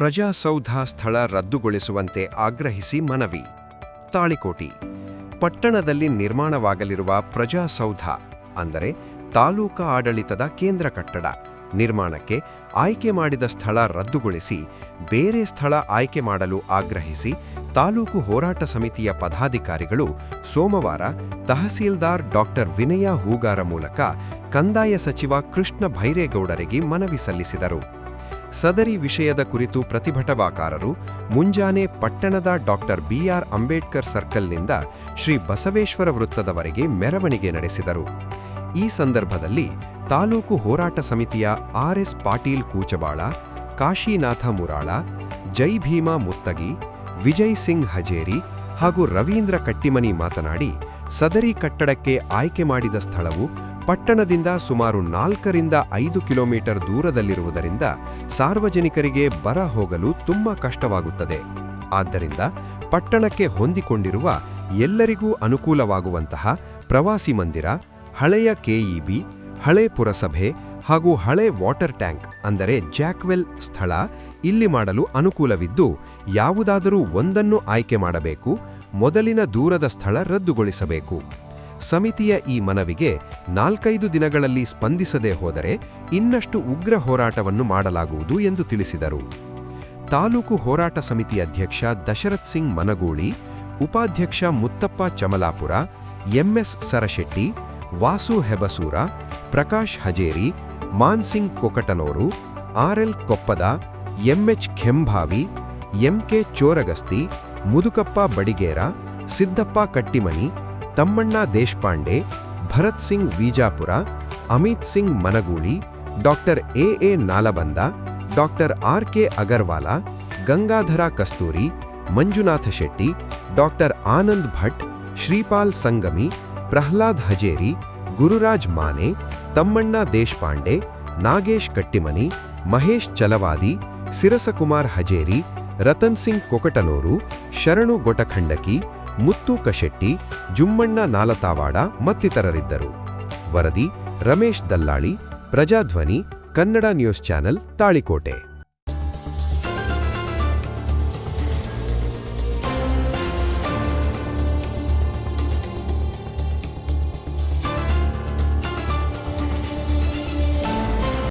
ಪ್ರಜಾಸೌಧ ಸ್ಥಳ ರದ್ದುಗೊಳಿಸುವಂತೆ ಆಗ್ರಹಿಸಿ ಮನವಿ. ತಾಳಿಕೋಟಿ. ಪಟ್ಟಣದಲ್ಲಿ ನಿರ್ಮಾಣವಾಗಲಿರುವ ಪ್ರಜಾಸೌಧ, ಅಂದರೆ ತಾಲೂಕಾ ಆಡಳಿತದ ಕೇಂದ್ರ ಕಟ್ಟಡ, ನಿರ್ಮಾಣಕ್ಕೆ ಆಯ್ಕೆ ಮಾಡಿದ ಸ್ಥಳ ರದ್ದುಗೊಳಿಸಿ ಬೇರೆ ಸ್ಥಳ ಆಯ್ಕೆ ಮಾಡಲು ಆಗ್ರಹಿಸಿ ತಾಲೂಕು ಹೋರಾಟ ಸಮಿತಿಯ ಪದಾಧಿಕಾರಿಗಳು ಸೋಮವಾರ ತಹಸೀಲ್ದಾರ್ ಡಾಕ್ಟರ್ ವಿನಯ ಹೂಗಾರ ಮೂಲಕ ಕಂದಾಯ ಸಚಿವ ಕೃಷ್ಣ ಭೈರೇಗೌಡರಿಗೆ ಮನವಿ ಸಲ್ಲಿಸಿದರು. ಸದರಿ ವಿಷಯದ ಕುರಿತು ಪ್ರತಿಭಟವಾಕಾರರು ಮುಂಜಾನೆ ಪಟ್ಟಣದ ಡಾಕ್ಟರ್ ಬಿಆರ್ ಅಂಬೇಡ್ಕರ್ ಸರ್ಕಲ್ನಿಂದ ಶ್ರೀ ಬಸವೇಶ್ವರ ವೃತ್ತದವರೆಗೆ ಮೆರವಣಿಗೆ ನಡೆಸಿದರು. ಈ ಸಂದರ್ಭದಲ್ಲಿ ತಾಲೂಕು ಹೋರಾಟ ಸಮಿತಿಯ ಆರ್ಎಸ್ ಪಾಟೀಲ್ ಕೂಚಬಾಳ, ಕಾಶಿನಾಥ ಮುರಾಳ, ಜೈ ಭೀಮಾ ಮುತ್ತಗಿ, ವಿಜಯ್ ಸಿಂಗ್ ಹಜೇರಿ ಹಾಗೂ ರವೀಂದ್ರ ಕಟ್ಟಿಮನಿ ಮಾತನಾಡಿ, ಸದರಿ ಕಟ್ಟಡಕ್ಕೆ ಆಯ್ಕೆ ಮಾಡಿದ ಸ್ಥಳವು ಪಟ್ಟಣದಿಂದ ಸುಮಾರು ನಾಲ್ಕರಿಂದ ಐದು ಕಿಲೋಮೀಟರ್ ದೂರದಲ್ಲಿರುವುದರಿಂದ ಸಾರ್ವಜನಿಕರಿಗೆ ಬರ ಹೋಗಲು ತುಂಬಾ ಕಷ್ಟವಾಗುತ್ತದೆ. ಆದ್ದರಿಂದ ಪಟ್ಟಣಕ್ಕೆ ಹೊಂದಿಕೊಂಡಿರುವ ಎಲ್ಲರಿಗೂ ಅನುಕೂಲವಾಗುವಂತಹ ಪ್ರವಾಸಿ ಮಂದಿರ, ಹಳೆಯ ಕೆಇಬಿ ಹಳೆ ಪುರಸಭೆ ಹಾಗೂ ಹಳೆ ವಾಟರ್ ಟ್ಯಾಂಕ್ ಅಂದರೆ ಜಾಕ್ವೆಲ್ ಸ್ಥಳ ಇಲ್ಲಿ ಮಾಡಲು ಅನುಕೂಲವಿದ್ದು, ಯಾವುದಾದರೂ ಒಂದನ್ನು ಆಯ್ಕೆ ಮಾಡಬೇಕು, ಮೊದಲಿನ ದೂರದ ಸ್ಥಳ ರದ್ದುಗೊಳಿಸಬೇಕು. ಸಮಿತಿಯ ಈ ಮನವಿಗೆ ನಾಲ್ಕೈದು ದಿನಗಳಲ್ಲಿ ಸ್ಪಂದಿಸದೇ ಹೋದರೆ ಇನ್ನಷ್ಟು ಉಗ್ರ ಹೋರಾಟವನ್ನು ಮಾಡಲಾಗುವುದು ಎಂದು ತಿಳಿಸಿದರು. ತಾಲೂಕು ಹೋರಾಟ ಸಮಿತಿ ಅಧ್ಯಕ್ಷ ದಶರಥ್ ಸಿಂಗ್ ಮನಗೂಳಿ, ಉಪಾಧ್ಯಕ್ಷ Muttappa Chamalapur, MS Sarashetti, Vasu Hebasur, Prakash Hajeri Mansingh Kokatnur RL Koppad, MH Khembhavi, MK Choragasti, Mudukappa Badiger, Siddappa Kattimani Tammanna Deshpande Bharat Singh Vijapura Amit Singh Managuli doctor A A Nalaband doctor R K Agarwal Gangadhar Kasturi Manjunath Shetty doctor Anand Bhat Shripal Sangami Prahlad Hajeri Gururaj Mane Tammanna Deshpande Nagesh Kattimani Mahesh Chalavadi Sirasakumar Hajeri Ratan Singh Kokatanur Sharanu Gotakhandaki ಮುತ್ತು ಕಶೆಟ್ಟಿ ಜುಮ್ಮಣ್ಣ ನಾಲತಾವಾಡ ಮತ್ತಿತರರಿದ್ದರು. ವರದಿ Ramesh Dallali Prajadhwani Kannada news channel Talikote.